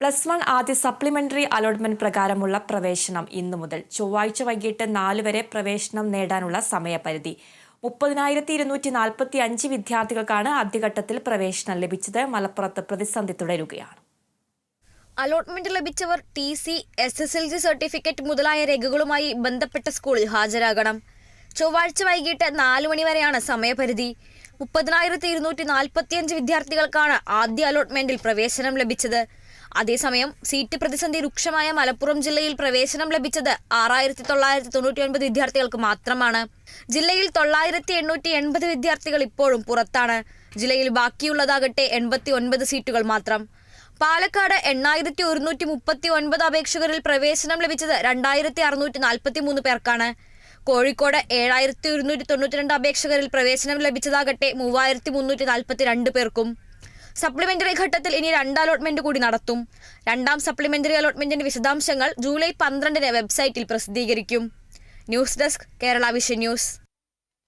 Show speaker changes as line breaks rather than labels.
Plus one ആദ്യ supplementary allotment പ്രകാരമുള്ള പ്രവേശനം ഇന്നു മുതൽ ചൊവ്വാഴ്ച വൈകിട്ട് നാല് വരെ പ്രവേശനം നേടാനുള്ള സമയപരിധി. മുപ്പതിനായിരത്തി ഇരുന്നൂറ്റി നാൽപ്പത്തി അഞ്ച് വിദ്യാർത്ഥികൾക്കാണ് ആദ്യഘട്ടത്തിൽ പ്രവേശനം ലഭിച്ചത്. മലപ്പുറത്ത് പ്രതിസന്ധി തുടരുകയാണ്.
Allotment ലഭിച്ചവർ T C S S L C certificate മുതലായ രേഖകളുമായി ബന്ധപ്പെട്ട സ്കൂളിൽ ഹാജരാകണം. ചൊവ്വാഴ്ച വൈകിട്ട് നാല് മണി വരെയാണ് സമയപരിധി. മുപ്പതിനായിരത്തി ഇരുന്നൂറ്റി നാൽപ്പത്തിയഞ്ച് വിദ്യാർത്ഥികൾക്കാണ് ആദ്യ അലോട്ട്മെന്റിൽ പ്രവേശനം ലഭിച്ചത്. അതേസമയം സീറ്റ് പ്രതിസന്ധി രൂക്ഷമായ മലപ്പുറം ജില്ലയിൽ പ്രവേശനം ലഭിച്ചത് ആറായിരത്തി തൊള്ളായിരത്തി തൊണ്ണൂറ്റി ഒൻപത് വിദ്യാർത്ഥികൾക്ക് മാത്രമാണ്. ജില്ലയിൽ തൊള്ളായിരത്തി എണ്ണൂറ്റി എൺപത് വിദ്യാർത്ഥികൾ ഇപ്പോഴും പുറത്താണ്. ജില്ലയിൽ ബാക്കിയുള്ളതാകട്ടെ എൺപത്തി ഒൻപത് സീറ്റുകൾ മാത്രം. പാലക്കാട് എണ്ണായിരത്തി ഒരുന്നൂറ്റി മുപ്പത്തി ഒൻപത് അപേക്ഷകരിൽ പ്രവേശനം ലഭിച്ചത് രണ്ടായിരത്തി അറുന്നൂറ്റി നാൽപ്പത്തി മൂന്ന് പേർക്കാണ്. കോഴിക്കോട് ഏഴായിരത്തി ഒരുന്നൂറ്റി തൊണ്ണൂറ്റി രണ്ട് അപേക്ഷകരിൽ പ്രവേശനം ലഭിച്ചതാകട്ടെ മൂവായിരത്തി മുന്നൂറ്റി നാൽപ്പത്തി രണ്ട് പേർക്കും. സപ്ലിമെന്ററി ഘട്ടത്തിൽ ഇനി രണ്ട് അലോട്ട്മെന്റ് കൂടി നടത്തും. രണ്ടാം സപ്ലിമെന്ററി അലോട്ട്മെന്റിന്റെ വിശദാംശങ്ങൾ ജൂലൈ പന്ത്രണ്ടിന് വെബ്സൈറ്റിൽ പ്രസിദ്ധീകരിക്കും. News desk Kerala vision news.